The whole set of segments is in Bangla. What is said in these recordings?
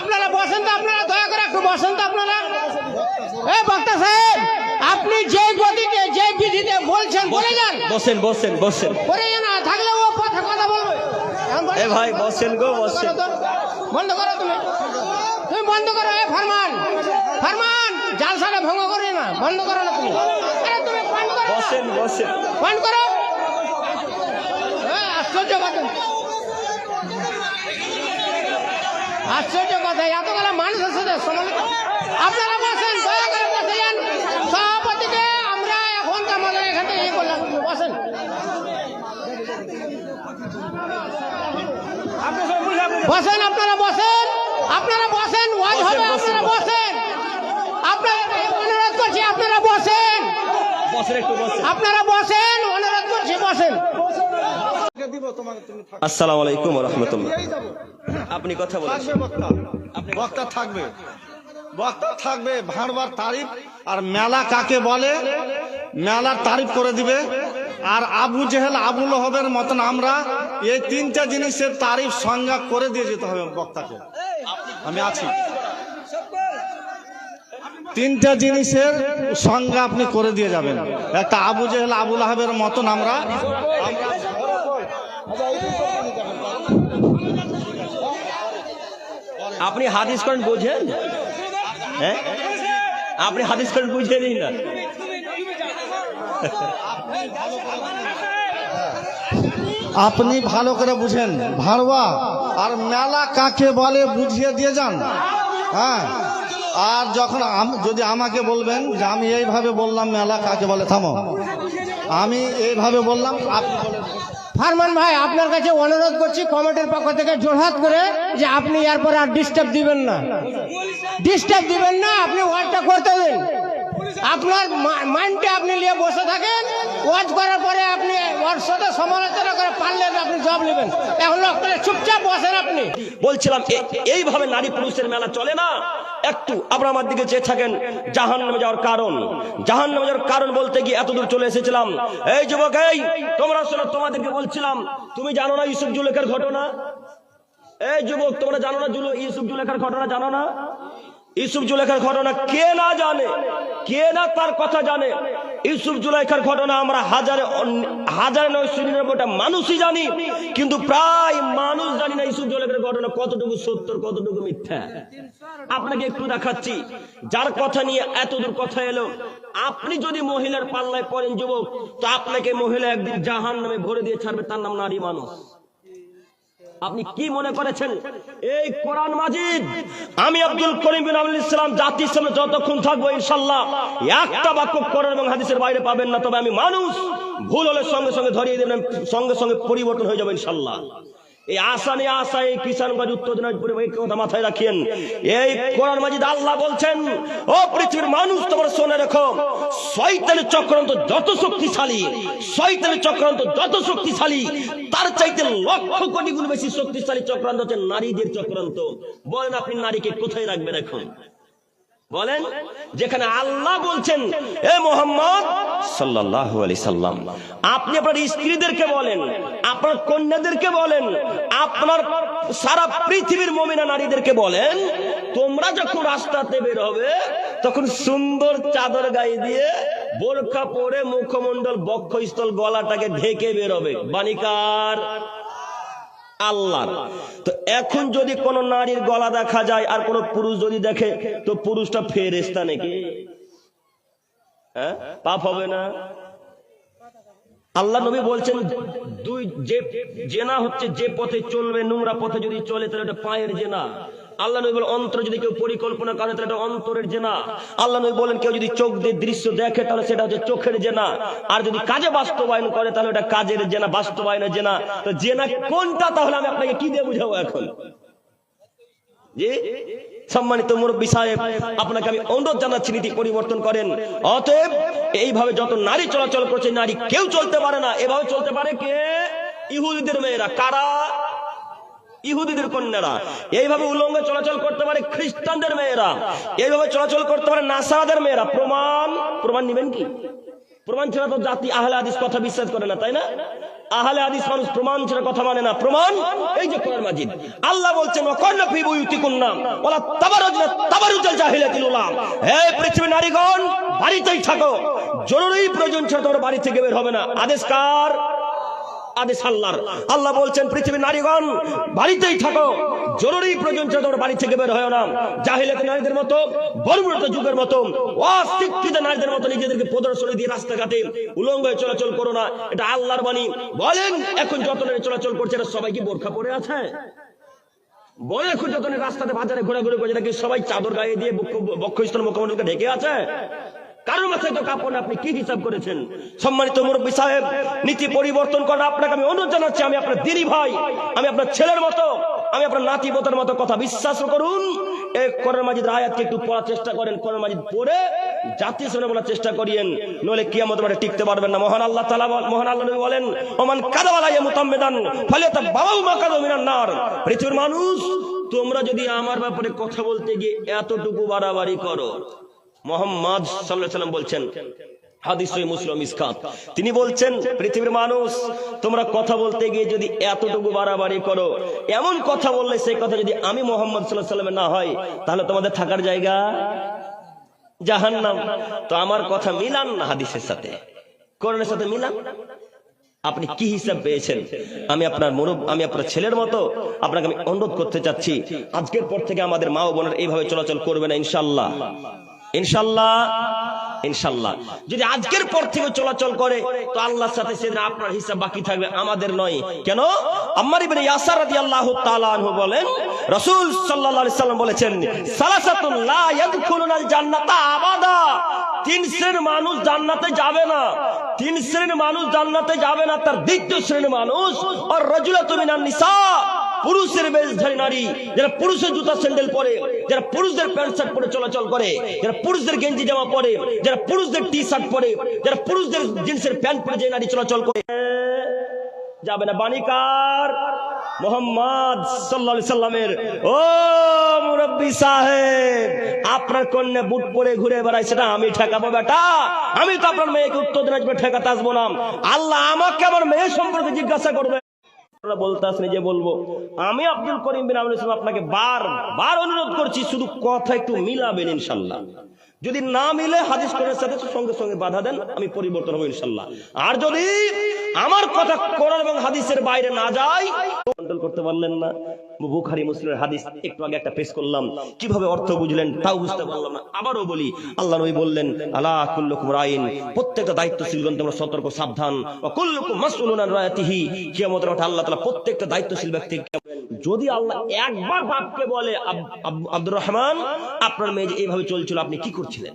আপনারা বসেন তো আপনারা দয়া করে একটু বসেন তো আপনারা। এই বক্তা সাহেব আপনি যে গতিতে যে বিধিতে বলছেন বলে যান। বসেন বসেন বসেন। বলে যান আর থাকলে ও কথা কথা বলবে। এ ভাই বসেন গো বসেন। বন্ধ করো তুমি। তুমি বন্ধ করো এ ফরমান। ফরমান জালসাটা ভঙ্গ করে না বন্ধ করো না তুমি। আরে তুমি বন্ধ করো বসেন বসেন। বন্ধ করো। আশ্চর্য কথা আশ্চর্য কথা এতগুলো সাথে সমালোচনা আপনারা বসেন দয়া করে বসে যান সভাপতিকে আমরা এখন আমাদের এখান থেকে ইয়ে করলাম। বসেন। বসেন আপনারা বসেন। আপনারা বসেন ওয়াজ হবে আপনারা বসেন। আপনারা অনুরোধ করছি আপনারা বসেন। আপনারা বসেন অনুরোধ করছি বসেন। আসসালামু আলাইকুম রহমতুল্লাহ। আপনি কথা বলেন। বক্তা। বক্তা থাকবে। বক্তা থাকবে ভাঁড়বার তারিফ। আর মেলা কাকে বলে? মেলার তারিফ করে দিবে। আর আবু জেহেল আবুল লহবের মতন আমরা এই তিনটা জিনিসের তারিফ সংজ্ঞা করে দিয়ে যেতে হবে বক্তাকে। আমি আছি। তিনটা জিনিসের সংজ্ঞা আপনি করে দিয়ে যাবেন। একটা আবু জেহেল আবুল আহাবের মতন আমরা আপনি হাদিস করেন বোঝেন? হ্যাঁ? আপনি হাদিস করেন বুঝে দিন না। আপনি ভালো করে বুঝেন। ভাড়বা আর মেলা কাকে বলে বুঝিয়ে দিয়ে যান। হ্যাঁ? আর যখন যদি আমাকে বলবেন যে আমি এইভাবে বললাম, মেলা কাকে বলে, থামো। আমি এইভাবে বললাম, আপনি বলেন। ফারমান ভাই, আপনার কাছে অনুরোধ করছি কমিটির পক্ষ থেকে জোরহাত করে যে আপনি এরপর আর ডিস্টার্ব দিবেন না। ডিস্টার্ব দিবেন না, আপনি ওয়ার্ডটা করতে দিন। আপনার মাইন্ডে আপনি নিয়ে বসে থাকেন ওয়াজ করার পরে আপনি ওর সাথে সমালোচনা করে পারলেন আপনি জব নেবেন। এখন চুপচাপ বসেন আপনি। বলছিলাম এইভাবে নারী পুরুষের মেলা চলে না? একটু আপনার আমার দিকে চেয়ে থাকেন। জাহান নামে যাওয়ার কারণ। জাহান নামে যাওয়ার কারণ বলতে গিয়ে এতদূর চলে এসেছিলাম। এই যুবক, এই, তোমরা শোনো, তোমাদেরকে বলছিলাম, তুমি জানো না ইউসুফ জুলেখার ঘটনা? এই যুবক, তোমরা জানো না ইউসুফ জুলেখার ঘটনা জানো না? ইউসুফ জুলেখার ঘটনা কে না জানে, কে না তার কথা জানে, ইউসুফ জুলাইখার ঘটনা আমরা হাজারে হাজারে নয় নিরানব্বইটা মানুষই জানি, কিন্তু প্রায় মানুষ জানি না ইউসুফ জুলেখার ঘটনা কতটুকু সত্তর কতটুকু মিথ্যা। আপনাকে একটু দেখাচ্ছি, যার কথা নিয়ে এতদূর কথা এলো, আপনি যদি মহিলার পাল্লায় পড়েন যুবক, তো আপনাকে মহিলা একদিন জাহান নামে ভরে দিয়ে ছাড়বে, তার নাম নারী মানুষ। আপনি কি মনে করেছেন? এই কোরআন মাজিদ, আমি আব্দুল করিম বিন আবুল ইসলাম জাতির সামনে যতক্ষণ থাকব ইনশাল্লাহ একটা বাক্য কোরআন এবং হাদিসের বাইরে পাবেন না, তবে আমি মানুষ ভুল হলে সঙ্গে সঙ্গে ধরিয়ে দেবেন সঙ্গে সঙ্গে পরিবর্তন হয়ে যাবে ইনশাল্লাহ এই আসানে আসা এই কিষানগঞ্জ উত্তর দিনাজপুরে মাথায় এই কোরআন মাজিদ আল্লাহ বলছেন, ও পৃথিবীর মানুষ, তোমার শোনে রেখো চক্রান্ত যত শক্তিশালী চক্রান্ত যত শক্তিশালী, তার চাইতে লক্ষ কোটি গুণ বেশি শক্তিশালী চক্রান্ত হচ্ছে নারীদের চক্রান্ত। বলেন আপনি নারীকে কোথায় রাখবেন এখন? বলেন, যেখানে আল্লাহ বলছেন, এ মোহাম্মদ আলাইহি সাল্লাম, আপনি আপনার স্ত্রীদেরকে বলেন, আপনার কন্যাদেরকে বলেন, আপনার সারা পৃথিবীর মমিনা নারীদেরকে বলেন, তোমরা যখন রাস্তাতে বের হবে, তখন সুন্দর চাদর গায়ে দিয়ে বোরখা পরে মুখমণ্ডল বক্ষস্থল গলাটাকে ঢেকে বের হবে। বানিকার আল্লাহ তো এখন যদি কোন নারীর গলা দেখা যায় আর কোন পুরুষ যদি দেখে, তো পুরুষটা ফেরেস্তা নাকি? হ্যাঁ? পাপ হবে না? আল্লাহ নবী বলছেন, দুই যে জেনা হচ্ছে যে পথে চলবে, নোংরা পথে যদি চলে, তাহলে ওটা পায়ের জেনা আল্লাহ নবী বলেন, অন্তর যদি কেউ পরিকল্পনা করে, তাহলে এটা অন্তরের জেনা। আল্লাহ নবী বলেন, কেউ যদি চোখ দিয়ে দৃশ্য দেখে, তাহলে সেটা হচ্ছে চোখের জেনা। আর যদি কাজে বাস্তবায়ন করে, তাহলে ওটা কাজের জেনা, বাস্তবায়নের জেনা। তো জেনা কোনটা, তাহলে আমি আপনাকে কি দিয়ে বুঝাবো এখন? জি? সম্মানিত মুরব্বী সাহেব, আপনাকে আমি অনুরোধ জানাচ্ছি, নীতি পরিবর্তন করেন। অতএব, এইভাবে যত নারী চলাচল করছে, নারী কেউ চলতে পারে না। এভাবে চলতে পারে কে? ইহুদিদের মেয়েরা। কারা? ইহুদিদের কন্যারা। এইভাবে উলঙ্গ চলাচল করতে পারে খ্রিস্টানদের মেয়েরা। এইভাবে চলাচল করতে পারে নাসারাদের মেয়েরা। প্রমাণ প্রমাণ নিবেন কি? প্রমাণ ছাড়া তো জাতি আহলে হাদিস কথা বিশ্বাস করে না, তাই না? আহলে হাদিস মানুষ প্রমাণ ছাড়া কথা মানে না। প্রমাণ, এই যে কোরআন মাজিদ। আল্লাহ বলছেন, ওয়াকান্না ফি বুয়ুতিকুন্না ওয়ালা তাবারুজনা তাবারুজাল জাহিলিয়াতিল উলা হে পৃথিবীর নারীগণ, বাড়িতেই থাকো। জরুরি প্রয়োজন ছাড়া তোমরা বাড়ি থেকে বের হবে না। আদেশ কার? আদেশ আল্লাহর। আল্লাহ বলছেন, পৃথিবীর নারীগণ, বাড়িতেই থাকো। জরুরি প্রয়োজন তোমরা বাড়ি থেকে বের হয় না। নারীদের মতো যুগের মতো, অশিক্ষিত নারীদের মতো নিজেদেরকে প্রদর্শনী দিয়ে রাস্তাঘাটে উলঙ্গ হয়ে চলাচল করো না। এটা আল্লাহর বাণী। বলেন, এখন যত চলাচল করছে, এরা সবাই কি বোরখা পরে আছে? বলে যত রাস্তাতে বাজারে ঘোরাঘুরি করছে সবাই চাদর গায়ে দিয়ে বক্ষ- বক্ষস্থল মুখমণ্ডলকে ঢেকে আছে? কারোর মাথায় তো কাপড় আপনি কি হিসাব করেছেন? সম্মানিত মুরব্বী সাহেব, নীতি পরিবর্তন করেন আপনাকে আমি অনুরোধ জানাচ্ছি, আমি আপনার দিদি ভাই, আমি আপনার ছেলের মতো, আমি আপনার নাতি বোতার মতো কথা বিশ্বাস করুন। এই করোনা মাজিদ আয়াতকে একটু পড়ার চেষ্টা করেন করোনা মাজিদ পড়ে জাতীয় শ্রেণি বলার চেষ্টা করিয়েন টিকতে পারবেন না। মহান আল্লাহ তালা মহান আল্লাহ বলেন, ওমান কাদাওয়ালাইয়া মুতাম্মেদান ফলে তা বাবাও মা কাদো মিনান নার। পৃথিবীর মানুষ, তোমরা যদি আমার ব্যাপারে কথা বলতে গিয়ে এতটুকু বাড়াবাড়ি করো মোহাম্মদ সাল্লাম বলছেন তিনি বলছেন, পৃথিবীর মানুষ, তোমরা কথা বলতে গিয়ে যদি এতটুকু বাড়াবাড়ি করো, এমন কথা বললে সেই কথা যদি আমি মোহাম্মদ সাল্লাহ না হয়, তাহলে তোমাদের থাকার জায়গা জাহান্নাম। তো আমার কথা মিলান না হাদিসের সাথে? কোরআনের সাথে মিলান? আপনি কি হিসাব পেয়েছেন? আমি আপনার মনো আমি আপনার ছেলের মতো আপনাকে আমি অনুরোধ করতে চাচ্ছি, আজকের পর থেকে আমাদের মা ও বোনের এইভাবে চলাচল করবে না ইনশাল্লাহ ইনশাল্লাহ ইনশাল্লাহ। যদি আজকের পর থেকে চলাচল করে, তো আল্লাহর সাথে সেদিন আপনার হিসাব বাকি থাকবে, আমাদের নয়। কেন? আম্মার ইবনে ইয়াসার রাদিয়াল্লাহু তাআলা আনহু বলেন, রাসূল সাল্লাল্লাহু আলাইহি সাল্লাম বলেছেন, সালাসাতুন লা ইয়াদখুলুনাল জান্নাতা আবাদা। তিন শ্রেণির মানুষ জান্নাতে যাবে না। তিন শ্রেণির মানুষ জান্নাতে যাবে না, তার দ্বিতীয় শ্রেণির মানুষ, আর রাজুলাতু মিনান নিসা। পুরুষের বেশধারী নারী যারা পুরুষের জুতা স্যান্ডেল পরে যারা পুরুষদের প্যান্ট শার্ট পরে চলাচল করে যারা পুরুষদের গেঞ্জি জামা পরে যারা পুরুষদের টি শার্ট পরে যারা পুরুষদের জিন্সের প্যান্ট পরে যে নারী চলাচল করে, যাবে না বাণিকার মোহাম্মদ সাল্লা সাল্লামের, ও মুরব্বী সাহেব, আপনার কন্যা বুট পরে ঘুরে বেড়ায়, সেটা আমি ঠেকাবো বেটা। আমি তো আপনার মেয়েকে উত্তর দিনাজপুরে ঠেকাতে আসব না। আল্লাহ আমাকে আমার মেয়ে সম্পর্কে জিজ্ঞাসা করবে। বলব। আমি আব্দুল করিম আপনাকে বার বার অনুরোধ করছি, শুধু কথা একটু ইনশাল্লাহ। যদি না মিলে হাদিস কোরআনের সাথে সঙ্গে সঙ্গে বাধা দেন, আমি পরিবর্তন হব ইনশাল্লাহ। আর যদি আমার কথা কোরআন এবং হাদিসের বাইরে না যায়। কন্ট্রোল করতে পারলেন না। বুখারি, মুসলিমের হাদিস, একটু আগে একটা পেশ করলাম। কীভাবে অর্থ বুঝলেন তাও বুঝতে পারলাম না। আবারও বলি, আল্লাহ নবী বললেন, আলা কুল্লুকুম রাইন। প্রত্যেকটা দায়িত্বশীলগণ তোমরা সতর্ক, সাবধান। কুল্লুকুম মাসউলুন আন রায়াতিহি। কিয়ামতের মাঠে আল্লাহ তাআলা প্রত্যেকটা দায়িত্বশীল ব্যক্তিকে যদি আল্লাহ একবার বাপকে বলে, আব- আব- আব্দুর রহমান, আপনার মেয়ে এইভাবে চলছিল, আপনি কি করছিলেন?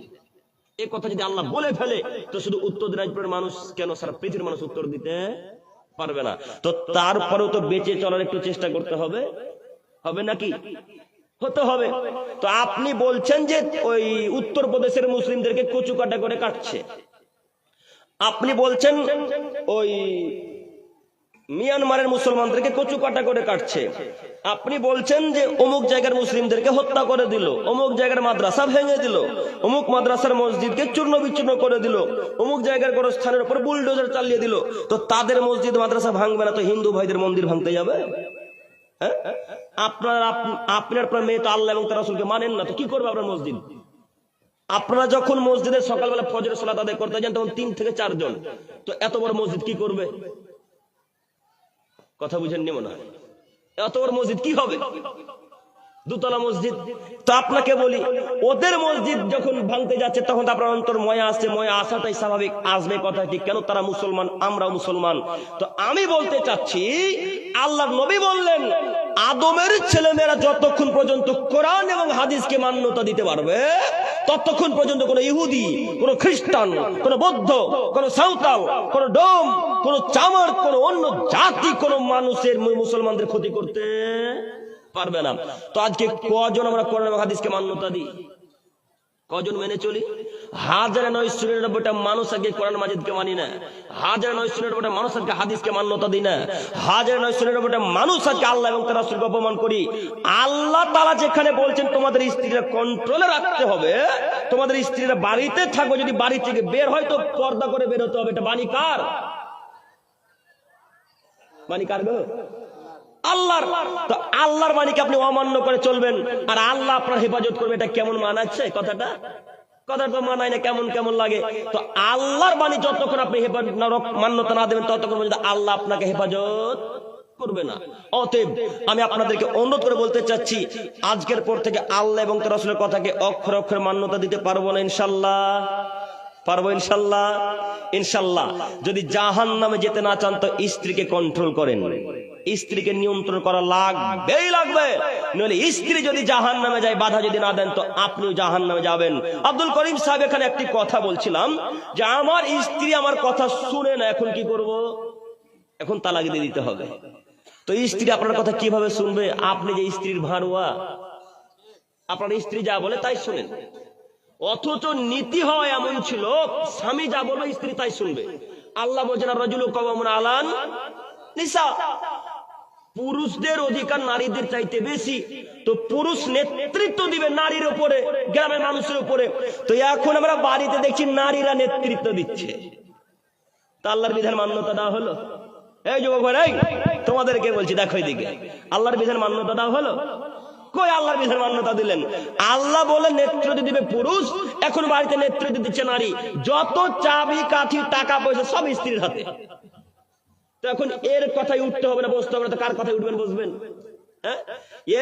এই কথা যদি আল্লাহ বলে ফেলে, তো শুধু উত্তর দিনাজপুরের মানুষ কেন সারা পৃথিবীর মানুষ উত্তর দিতে পারবে না? তো তারপরেও তো বেঁচে চলার একটু চেষ্টা করতে হবে। হবে নাকি? হতে হবে। তো আপনি বলছেন যে ওই উত্তরপ্রদেশের মুসলিমদেরকে কচু কাটা করে কাটছে। আপনি বলছেন ওই মিয়ানমারের মুসলমানদেরকে কচু কাটা করে কাটছে। আপনি বলছেন যে অমুক জায়গার মুসলিমদেরকে হত্যা করে দিল, অমুক জায়গার মাদ্রাসা ভেঙে দিল, অমুক মাদ্রাসার মসজিদকে চূর্ণ বিচূর্ণ করে দিল, অমুক জায়গার কোনো স্থানের উপর বুলডোজার চালিয়ে দিল। তো তাদের মসজিদ, মাদ্রাসা ভাঙবে না তো হিন্দু ভাইদের মন্দির ভাঙতে যাবে? হ্যাঁ? আপনার আপ- আপনার আপনার মেয়ে তো আল্লাহ এবং তার রাসূলকে মানেন না, তো কি করবে আপনার মসজিদ? আপনারা যখন মসজিদে সকালবেলা ফজরের সালাত আদায় করতে যান, তখন তিন থেকে চারজন। তো এত বড় মসজিদ কি করবে? কথা বুঝেননি মনে হয়? এত বড় মসজিদ কি হবে? দুতলা মসজিদ। তো আপনাকে বলি, ওদের মসজিদ যখন ভাঙতে যাচ্ছে, তখন তো আপনার অন্তর ময়া আসছে ময়া আসাটাই স্বাভাবিক। আসবে কথা ঠিক কেন? তারা মুসলমান আমরা মুসলমান। তো আমি বলতে চাচ্ছি আল্লাহ নবী বললেন, আদমের ছেলেমেয়েরা যতক্ষণ পর্যন্ত কোরআন এবং হাদিসকে মান্যতা দিতে পারবে ততক্ষণ পর্যন্ত কোন ইহুদি, কোন খ্রিস্টান, কোন বৌদ্ধ, কোন সাঁওতাল, কোন ডোম, কোন চামার, কোন অন্য জাতি, কোন মানুষের মুসলমানদের ক্ষতি করতে পারবে না। তো আজকে কজন আমরা কোরআন হাদিসকে মান্যতা দিই? কজন মেনে চলি? হাজারে নয় নিরানব্বইটা মানুষ আজকে কোরআন মাজিদকে মানি না। হাজারে নয় নিরানব্বইটা মানুষ আজকে হাদিসকে মান্যতা দিই না। হাজারে নয় নিরানব্বইটা মানুষ আজকে আল্লাহ এবং তার রাসূলকে অপমান করি। আল্লাহ তাআলা যেখানে বলছেন, তোমাদের স্ত্রীরা কন্ট্রোলে রাখতে হবে। তোমাদের স্ত্রীরা বাড়িতে থাকবে যদি বাড়ি থেকে বের হয় তো পর্দা করে বের হতে হবে। এটা বাণী কার? মানি কার গো? আল্লাহর। তো আল্লাহর মানিকে আপনি অমান্য করে চলবেন। আর আল্লাহ আপনার হেফাজত করবে, এটা কেমন মানাচ্ছে কথাটা? কথাটা তো মানায় না, কেমন কেমন লাগে? তো আল্লাহর বাণী যতক্ষণ আপনি মান্যতা না দেবেন, ততক্ষণ পর্যন্ত আল্লাহ আপনাকে হেফাজত করবে না। অতএব আমি আপনাদেরকে করে বলতে চাচ্ছি, আজকের পর থেকে আল্লাহ এবং তার কথাকে অক্ষর অক্ষর মান্যতা দিতে পারব না ইনশাল্লাহ পারব ইনশাল্লাহ ইনশাল্লাহ যদি জাহান নামে যেতে না চান, তো স্ত্রীকে কন্ট্রোল করেন। স্ত্রীকে নিয়ন্ত্রণ করা লাগবেই লাগবে। নইলে স্ত্রী যদি জাহান নামে যায়, বাধা যদি না দেন, তো আপনিও জাহান নামে যাবেন। আব্দুল করিম সাহেব এখানে একটি কথা বলছিলাম, যে আমার স্ত্রী আমার কথা শুনে না, এখন কি করব? এখন তালাক দিয়ে দিতে হবে। তো স্ত্রী আপনার কথা কীভাবে শুনবে? আপনি যে স্ত্রীর ভাড়ুয়া, আপনার স্ত্রী যা বলে তাই শুনেন। অথচ নীতি হয় এমন ছিল, স্বামী যা বলবে স্ত্রী তাই শুনবে। আল্লাহ বলছেন রজুল কবমন আলান নিসা। পুরুষদের অধিকার নারীদের চাইতে বেশি। তো পুরুষ নেতৃত্ব দিবে নারীর উপরে, গ্রামের মানুষের উপরে। তো এখন আমরা বাড়িতে দেখছি নারীরা নেতৃত্ব দিচ্ছে। তা আল্লাহর বিধান মান্যতা দেওয়া হলো? এই যুবক ভাই তোমাদেরকে বলছি, দেখো দিকে আল্লাহর বিধান মান্যতা দেওয়া হলো? কই আল্লাহর বিধান মান্যতা দিলেন? আল্লাহ বলে নেতৃত্ব দিবে পুরুষ, এখন বাড়িতে নেতৃত্ব দিচ্ছে নারী। যত চাবি, কাঠি, টাকা, পয়সা সব স্ত্রীর হাতে। তো এখন এর কথাই উঠতে হবে না, বসতে হবে না কার কথাই উঠবেন, বসবেন? হ্যাঁ?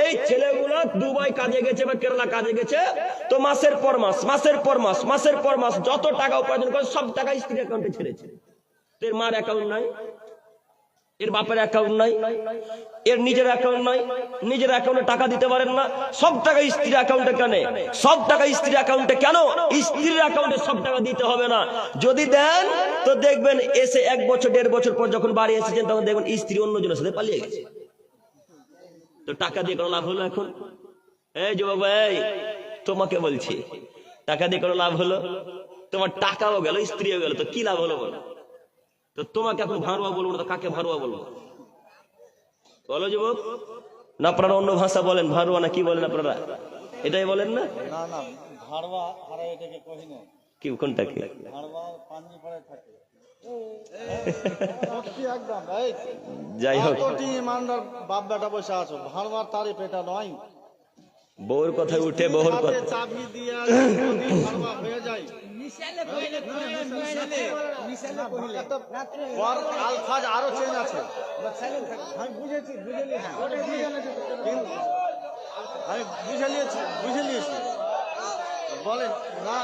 এই ছেলেগুলো দুবাই কাজে গেছে বা কেরালা কাজে গেছে, তো মাসের পর মাস, মাসের পর মাস, মাসের পর মাস যত টাকা উপার্জন করে সব টাকা স্ত্রীর অ্যাকাউন্টে ছেড়েছে। তোর মার অ্যাকাউন্ট নাই? এর বাপের অ্যাকাউন্ট নাই, এর নিজের অ্যাকাউন্ট নাই, নিজের অ্যাকাউন্টে টাকা দিতে পারেন না। সব টাকা স্ত্রীর অ্যাকাউন্টে কেন? সব টাকা স্ত্রীর অ্যাকাউন্টে কেন? স্ত্রীর অ্যাকাউন্টে সব টাকা দিতে হবে না। যদি দেন, তো দেখবেন এসে এক বছর, দেড় বছর পর যখন বাড়ি এসেছেন, তখন দেখবেন স্ত্রী অন্যজনের সাথে পালিয়ে গেছে। তো টাকা দিয়ে কোনো লাভ হলো এখন? এই যুবক ভাই, তোমাকে বলছি, টাকা দিয়ে কোনো লাভ হলো? তোমার টাকাও গেল, স্ত্রীও গেল, তো কি লাভ হলো বলো? তো তোমাকে এখন ভারুয়া বলব না তো কাকে ভারুয়া বলব? বলো যুবক। না আপনারা অন্য ভাষা বলেন ভারুয়া না কি বলেন আপনারা? এটাই বলেন না? কি কোনটাকে যাই হোক। ইমানদার বাপ বেটা বসে আছো ভাড়বার তারিফ এটা নয়। বউর কথা উঠে বউর কথা। চাবি দিয়ে হয়ে যায় একটা পর আলফাজ আরও চেঞ্জ আছে। আমি বুঝেছি বুঝে কিন্তু আমি বুঝে নিয়েছি বুঝে নিয়েছি। বলেন না।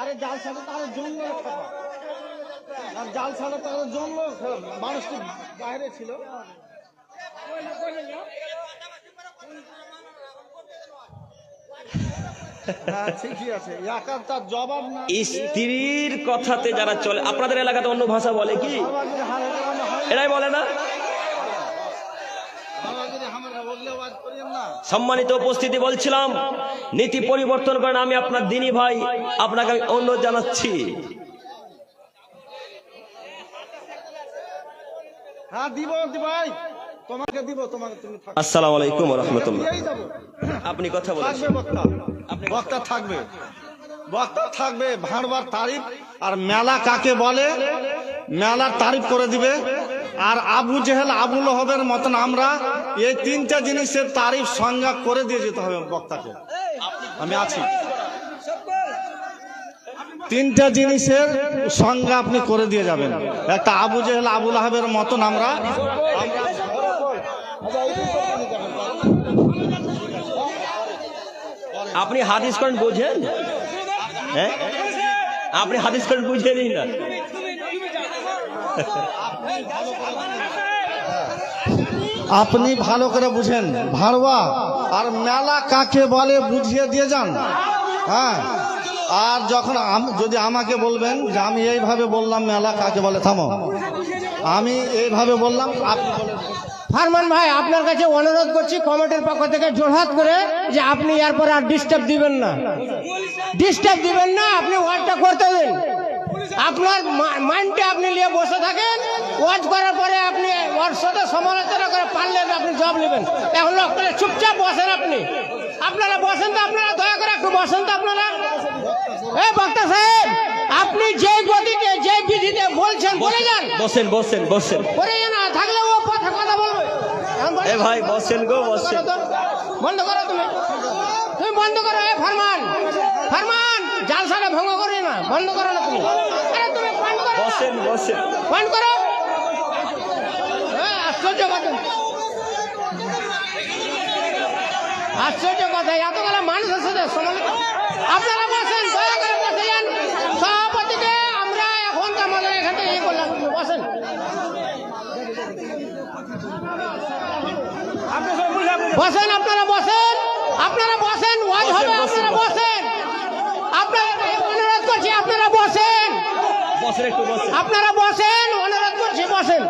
আরে জাল ছাড়া তো আরও জঙ্গল খাবার আর জাল ছাড়া তো আরও জঙ্গল মানুষটি বাইরে ছিল হ্যাঁ ঠিকই আছে একার তার জবাব না স্ত্রীর কথাতে যারা চলে আপনাদের এলাকাতে অন্য ভাষা বলে কি? হয়, এরাই বলে না? সম্মানিত উপস্থিতি বলছিলাম নীতি পরিবর্তন করেন আমি আপনার দিনী ভাই আপনাকে আমি অনুরোধ জানাচ্ছি। হ্যাঁ দিব ভাই। তোমাকে দিব তোমাকে তুমি আসসালামু আলাইকুম রহমতুল্লাহ। আপনি কথা থাকবে বক্তা। বক্তা থাকবে। বক্তা থাকবে ভাঁড়বার তারিফ। আর মেলা কাকে বলে? মেলার তারিফ করে দিবে। আর আবু জেহেল আবু লহবের মতন আমরা এই তিনটা জিনিসের তারিফ সংজ্ঞা করে দিয়ে যেতে হবে বক্তাকে। আমি আছি। তিনটা জিনিসের সংজ্ঞা আপনি করে দিয়ে যাবেন। একটা আবু জেহেল আবুল আহাবের মতন আমরা আপনি হাদিস করেন বোঝেন? হ্যাঁ? আপনি হাদিস করেন বুঝে নিন না। আপনি ভালো করে বুঝেন। ভাড়বা আর মেলা কাকে বলে বুঝিয়ে দিয়ে যান। হ্যাঁ? আর যখন যদি আমাকে বলবেন যে আমি এইভাবে বললাম, মেলা কাকে বলে, থামো। আমি এইভাবে বললাম, আপনি বলেন। ফারমান ভাই আপনার কাছে অনুরোধ করছি কমিটির পক্ষ থেকে জোরহাত করে যে আপনি এরপর আর ডিস্টার্ব দিবেন না। ডিস্টার্ব দিবেন না আপনি ওয়ার্ডটা করতে দিন। আপনার মাইন্ডে আপনি নিয়ে বসে থাকেন ওয়াজ করার পরে আপনি ওর সাথে সমালোচনা করে পারলে আপনি জব নেবেন। এখন লোক চুপচাপ বসেন আপনি। আপনারা বসেন তো আপনারা দয়া করে একটু বসেন তো আপনারা। এই বক্তা সাহেব আপনি যে গতিতে যে বিধিতে বলছেন বলে যান। বসেন বসেন বসেন। করে যান না থাকলে ও কথা কথা বলো। এ ভাই বসেন গো বসেন। বন্ধ করো তুমি। তুমি বন্ধ করো এ ফরমান। ফরমান জালসাটা ভঙ্গ করে না বন্ধ করো না তুমি। আরে তুমি বন্ধ করো। বসেন বসেন। বন্ধ করো। এ, আশ্চর্য কথা। আশ্চর্য কথা। এতগুলো মানুষের সাথে সমালোচনা আপনারা বসেন দয়া করে বসে যান সভাপতিকে আমরা এখন আমাদের এখান থেকে ইয়ে করলাম। বসেন। বসেন আপনারা বসেন আপনারা বসেন ওয়াজ হবে আপনারা বসেন আপনারা অনুরোধ করছি আপনারা বসেন। বসেন একটু বসেন। আপনারা বসেন অনুরোধ করছি বসেন।